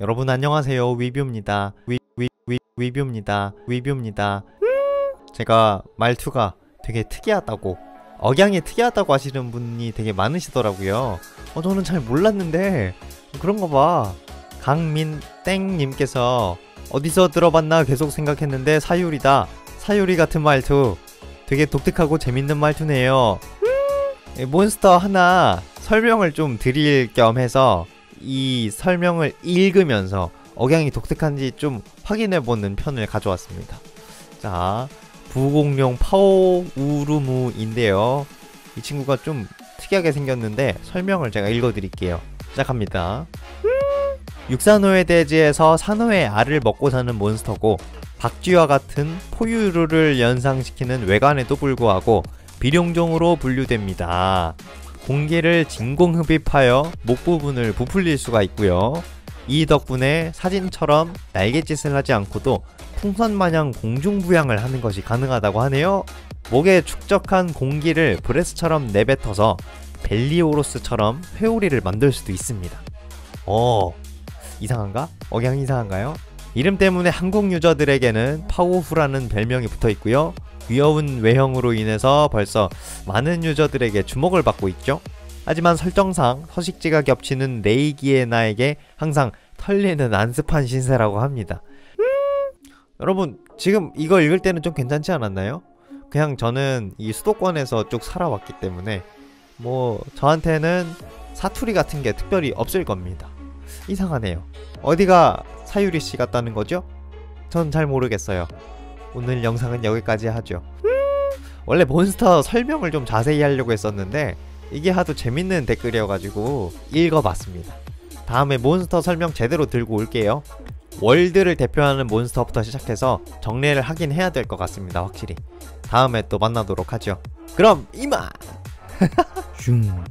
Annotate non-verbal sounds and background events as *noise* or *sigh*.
여러분 안녕하세요. 위뷰입니다. 위, 위, 위, 위뷰입니다. 위뷰입니다. 제가 말투가 되게 특이하다고 억양이 특이하다고 하시는 분이 되게 많으시더라고요. 어 저는 잘 몰랐는데 그런가 봐. 강민땡님께서 어디서 들어봤나 계속 생각했는데 사유리다. 사유리 같은 말투. 되게 독특하고 재밌는 말투네요. 예, 몬스터 하나 설명을 좀 드릴 겸 해서 이 설명을 읽으면서 억양이 독특한지 좀 확인해보는 편을 가져왔습니다. 자, 부공룡 파오우루무인데요. 이 친구가 좀 특이하게 생겼는데 설명을 제가 읽어드릴게요. 시작합니다. 육산호의 대지에서 산호의 알을 먹고 사는 몬스터고 박쥐와 같은 포유류를 연상시키는 외관에도 불구하고 비룡종으로 분류됩니다. 공기를 진공 흡입하여 목 부분을 부풀릴 수가 있고요. 이 덕분에 사진처럼 날갯짓을 하지 않고도 풍선마냥 공중부양을 하는 것이 가능하다고 하네요. 목에 축적한 공기를 브레스처럼 내뱉어서 벨리오로스처럼 회오리를 만들 수도 있습니다. 어, 이상한가? 억양 이상한가요? 이름 때문에 한국 유저들에게는 파워후라는 별명이 붙어 있고요. 귀여운 외형으로 인해서 벌써 많은 유저들에게 주목을 받고 있죠. 하지만 설정상 서식지가 겹치는 레이기에나에게 항상 털리는 안습한 신세라고 합니다. 여러분 지금 이거 읽을 때는 좀 괜찮지 않았나요? 그냥 저는 이 수도권에서 쭉 살아왔기 때문에 뭐 저한테는 사투리 같은 게 특별히 없을 겁니다. 이상하네요. 어디가 사유리 씨 같다는 거죠? 전 잘 모르겠어요. 오늘 영상은 여기까지 하죠. 원래 몬스터 설명을 좀 자세히 하려고 했었는데 이게 하도 재밌는 댓글이어가지고 읽어봤습니다. 다음에 몬스터 설명 제대로 들고 올게요. 월드를 대표하는 몬스터부터 시작해서 정리를 하긴 해야 될 것 같습니다. 확실히. 다음에 또 만나도록 하죠. 그럼 이만! *laughs* 슝.